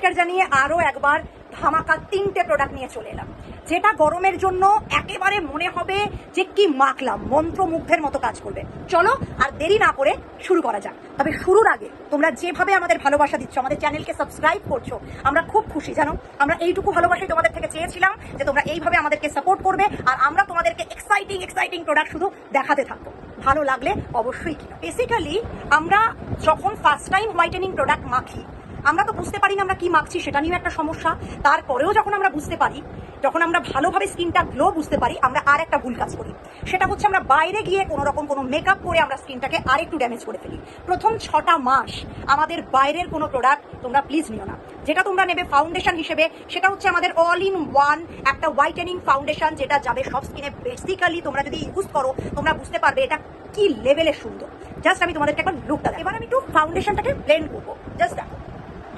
নমস্কার জানিয়ে আরও একবার ধামাকা তিনটে প্রোডাক্ট নিয়ে চলে এলাম। যেটা গরমের জন্য একেবারে মনে হবে যে কি মাখলাম, মন্ত্রমুগ্ধের মতো কাজ করবে। চলো আর দেরি না করে শুরু করা যাক। তবে শুরুর আগে তোমরা যেভাবে আমাদের ভালোবাসা দিচ্ছ, আমাদের চ্যানেলকে সাবস্ক্রাইব করছ, আমরা খুব খুশি, জানো? আমরা এইটুকু ভালোবাসাই তোমাদের থেকে চেয়েছিলাম যে তোমরা এইভাবে আমাদেরকে সাপোর্ট করবে আর আমরা তোমাদেরকে এক্সাইটিং এক্সাইটিং প্রোডাক্ট শুধু দেখাতে থাকব। ভালো লাগলে অবশ্যই কিনো। বেসিক্যালি আমরা যখন ফার্স্ট টাইম হোয়াইটেনিং প্রোডাক্ট মাখি আমরা তো বুঝতে পারি না আমরা কি মাখছি, সেটা নিয়েও একটা সমস্যা। তারপরেও যখন আমরা বুঝতে পারি, যখন আমরা ভালোভাবে স্কিনটা গ্লো বুঝতে পারি, আমরা আর একটা ভুল কাজ করি। সেটা হচ্ছে আমরা বাইরে গিয়ে কোনো রকম কোনো মেকআপ করে আমরা স্কিনটাকে আরেকটু ড্যামেজ করে ফেলি। প্রথম ছটা মাস আমাদের বাইরের কোনো প্রোডাক্ট তোমরা প্লিজ নিও না। যেটা তোমরা নেবে ফাউন্ডেশন হিসেবে, সেটা হচ্ছে আমাদের অল ইন ওয়ান একটা হোয়াইটেনিং ফাউন্ডেশন যেটা যাবে সব স্কিনে বেসিক্যালি তোমরা যদি ইউজ করো, তোমরা বুঝতে পারবে এটা কি লেভেলের সুন্দর। জাস্ট আমি তোমাদেরকে একবার লুকটা এবার আমি একটু ফাউন্ডেশনটাকে ব্লেন্ড করব। জাস্ট দেখো।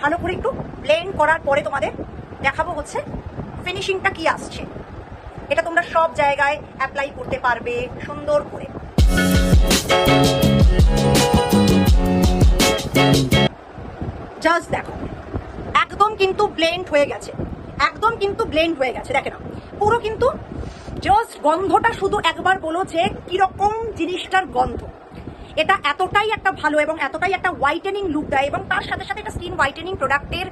ভালো করে একটু ব্লেন্ড করার পরে তোমাদের দেখাবো হচ্ছে ফিনিশিংটা কি আসছে। এটা তোমরা সব জায়গায় অ্যাপ্লাই করতে পারবে সুন্দর করে। জাস্ট দেখো, একদম কিন্তু ব্লেন্ড হয়ে গেছে। একদম কিন্তু ব্লেন্ড হয়ে গেছে, দেখে নাও। পুরো কিন্তু জাস্ট গন্ধটা শুধু একবার বলো যে কীরকম জিনিসটার গন্ধ। এটা এতটাই একটা ভালো এবং এতটাই একটা হোয়াইটেনিং লুক দেয় এবং তার সাথে সাথে একটা স্কিন হোয়াইটেনিং প্রোডাক্টের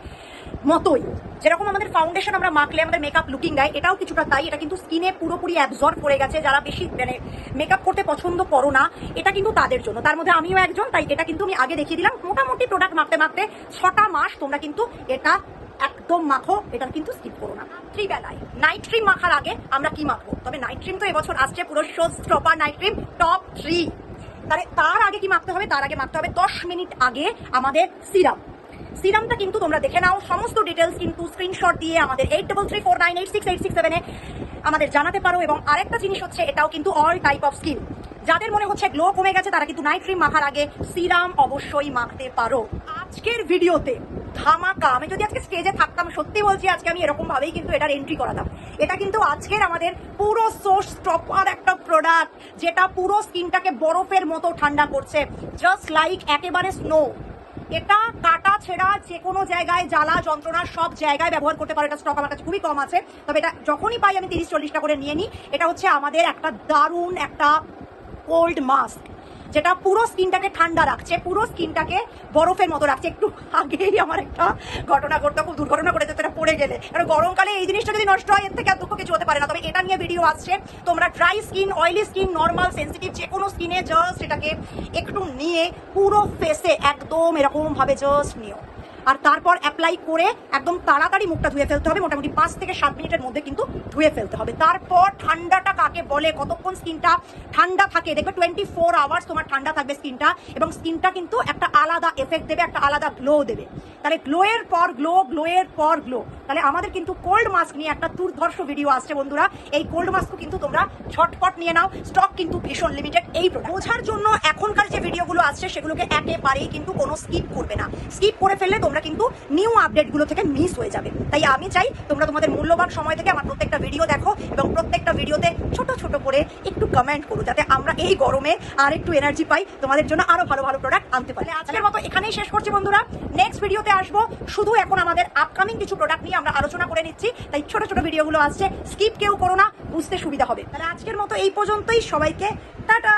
মতোই। যেরকম আমাদের ফাউন্ডেশন আমরা মাখলে আমাদের মেকআপ লুকিং দেয়, এটাও কিছুটা তাই। এটা কিন্তু স্কিনে পুরোপুরি অ্যাবজর্ব করে গেছে। যারা বেশি মানে মেকআপ করতে পছন্দ করো না, এটা কিন্তু তাদের জন্য। তার মধ্যে আমিও একজন, তাই এটা কিন্তু আমি আগে দেখিয়ে দিলাম। মোটামুটি প্রোডাক্ট মাখতে মাখতে ছটা মাস তোমরা কিন্তু এটা একদম মাখো, এটা কিন্তু স্কিপ করো না। থ্রি বেলায় নাইট ক্রিম মাখার আগে আমরা কি মাখবো? তবে নাইট ক্রিম তো এবছর আসছে পুরো show stopper night cream top three তাহলে তার আগে কি মাখতে হবে? তার আগে মাখতে হবে দশ মিনিট আগে আমাদের সিরাম। সিরামটা কিন্তু তোমরা দেখে নাও, সমস্ত ডিটেলস কিন্তু স্ক্রিনশট দিয়ে আমাদের eight double four nine eight six six সেভেনে আমাদের জানাতে পারো। এবং আরেকটা জিনিস হচ্ছে, এটাও কিন্তু অল টাইপ অফ স্কিন যাদের মনে হচ্ছে গ্লো কমে গেছে, তারা কিন্তু নাইট ক্রিম মাখার আগে সিরাম অবশ্যই মাখতে পারো। আজকের ভিডিওতে ধামাকা, আমি যদি আজকে স্টেজে থাকতাম, সত্যি বলছি, আজকে আমি এরকম ভাবেই কিন্তু এটার এন্ট্রি করাতাম। এটা কিন্তু আজকের আমাদের পুরো সোর্স স্টপার একটা প্রোডাক্ট যেটা পুরো স্কিনটাকে বরফের মতো ঠান্ডা করছে। জাস্ট লাইক একেবারে স্নো এটা কাটা ছেঁড়া যে কোনো জায়গায়, জ্বালা, যন্ত্রণা সব জায়গায় ব্যবহার করতে পারো। এটা স্টক আমার কাছে খুবই কম আছে। তবে এটা যখনই পাই, আমি তিরিশ চল্লিশটা করে নিয়ে নিই। এটা হচ্ছে আমাদের একটা দারুণ একটা কোল্ড মাস্ক যেটা পুরো স্কিনটাকে ঠান্ডা রাখছে, পুরো স্কিনটাকে বরফের মতো রাখছে। একটু আগেই আমার একটা ঘটনা ঘটতে, খুব দুর্ঘটনা ঘটেছে তো এটা পড়ে গেলে। কারণ গরমকালে এই জিনিসটা যদি নষ্ট হয়, এর থেকে আর দুঃখ কিছু হতে পারে না। তবে এটা নিয়ে ভিডিও আসছে। তোমরা dry skin oily skin normal sensitive যে কোনো স্কিনে জাস্ট এটাকে একটু নিয়ে পুরো ফেসে একদম এরকমভাবে জাস্ট নিও। আর তারপর অ্যাপ্লাই করে একদম তাড়াতাড়ি মুখটা ধুয়ে ফেলতে হবে, মোটামুটি পাঁচ থেকে সাত মিনিটের মধ্যে কিন্তু ধুয়ে ফেলতে হবে। তারপর ঠান্ডাটা কাকে বলে, কতক্ষণ স্কিনটা ঠান্ডা থাকে, দেখবে টোয়েন্টি ফোর আওয়ার্স তোমার ঠান্ডা থাকবে স্কিনটা এবং স্কিনটা কিন্তু একটা আলাদা এফেক্ট দেবে, একটা আলাদা গ্লো দেবে। তাহলে গ্লোয়ের পর গ্লো গ্লোয়ের পর গ্লো তাহলে আমাদের কিন্তু কোল্ড মাস্ক নিয়ে একটা দুর্ধর্ষ ভিডিও আসছে বন্ধুরা। এই কোল্ড মাস্কও কিন্তু তোমরা ঝটপট নিয়ে নাও। স্টক কিন্তু ভীষণ লিমিটেড এই প্রোডাক্ট বোঝার জন্য এখনকার যে ভিডিওগুলো আসছে, সেগুলোকে একেবারেই কিন্তু কোনো স্কিপ করবে না। স্কিপ করে ফেললে তোমরা কিন্তু নিউ আপডেটগুলো থেকে মিস হয়ে যাবে। তাই আমি চাই তোমরা তোমাদের মূল্যবান সময় থেকে আমার প্রত্যেকটা ভিডিও দেখো এবং প্রত্যেকটা ভিডিওতে ছোট ছোট করে একটু কমেন্ট করো, যাতে আমরা এই গরমে আর একটু এনার্জি পাই, তোমাদের জন্য আরও ভালো ভালো প্রোডাক্ট আনতে পারি। আজকের মতো এখানেই শেষ করছি বন্ধুরা। নেক্সট ভিডিওতে আসব। শুধু এখন আমাদের আপকামিং কিছু প্রোডাক্ট নিয়ে আমরা আলোচনা করে নিচ্ছি। তাই ছোট ছোট ভিডিওগুলো আসছে। স্কিপ কেউ করো না, বুঝতে সুবিধা হবে। তাহলে আজকের মতো এই পর্যন্তই। সবাইকে টাটা!